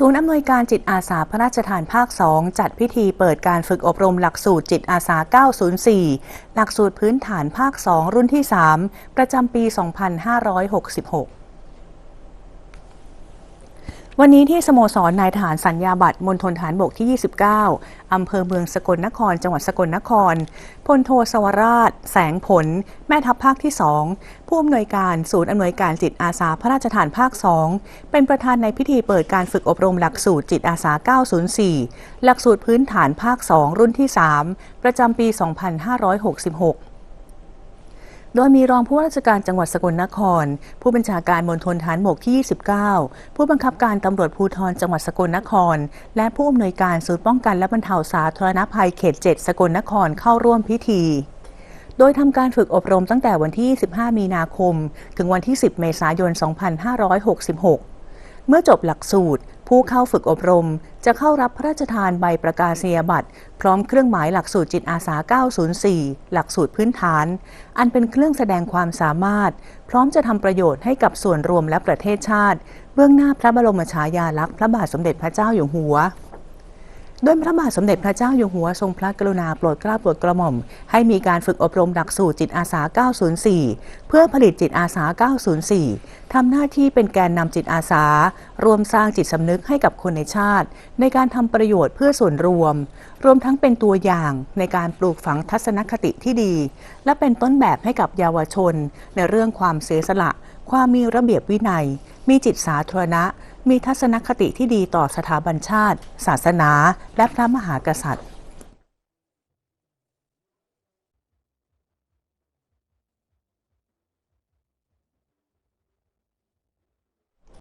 ศูนย์อำนวยการจิตอาสาพระราชทานภาค 2 จัดพิธีเปิดการฝึกอบรมหลักสูตรจิตอาสา 904 หลักสูตรพื้นฐานภาค 2 รุ่นที่ 3 ประจำปี 2566 วันนี้ที่สโมสรนายทหารสัญญาบัตรมณฑลฐานบกที่ 29 อำเภอเมืองสกลนคร จังหวัดสกลนคร พลโทสวราช แสงผล แม่ทัพภาคที่ 2 ผู้อำนวยการศูนย์อำนวยการจิตอาสาพระราชทานภาค 2 เป็นประธานในพิธีเปิดการฝึกอบรมหลักสูตรจิตอาสา 904 หลักสูตรพื้นฐานภาค 2 รุ่นที่ 3 ประจำปี 2566 โดยมีรองผู้ว่าราชการจังหวัดสกลนคร ผู้บัญชาการมณฑลฐานบกที่ 29 ผู้บังคับการตำรวจภูธรจังหวัดสกลนคร และผู้อำนวยการศูนย์ป้องกันและบรรเทาสาธารณภัยเขต 7 สกลนครเข้าร่วมพิธีโดยทำการฝึกอบรมตั้งแต่วันที่ 15 มีนาคม ถึงวันที่ 10 เมษายน 2566 เมื่อจบหลักสูตร ผู้เข้าฝึกอบรม จะเข้ารับพระราชทานใบประกาศนียบัตร พร้อมเครื่องหมายหลักสูตรจิตอาสา 904 หลักสูตรพื้นฐาน อันเป็นเครื่องแสดงความสามารถ พร้อมจะทำประโยชน์ให้กับส่วนรวมและประเทศชาติ เบื้องหน้าพระบรมฉายาลักษณ์พระบาทสมเด็จพระเจ้าอยู่หัว โดยพระบาทสมเด็จพระเจ้าอยู่หัวทรงพระกรุณาโปรดเกล้าโปรดกระหม่อม ให้มีการฝึกอบรมหลักสูตรจิตอาสา 904 เพื่อผลิตจิตอาสา 904 ทำหน้าที่เป็นแกนนำจิตอาสา รวมสร้างจิตสำนึกให้กับคนในชาติ ในการทำประโยชน์เพื่อส่วนรวม รวมทั้งเป็นตัวอย่างในการปลูกฝังทัศนคติที่ดี และเป็นต้นแบบให้กับเยาวชน ในเรื่องความเสียสละ ความมีระเบียบวินัย มีจิตสาธารณะ มีทัศนคติที่ดีต่อสถาบันชาติ ศาสนา และพระมหากษัตริย์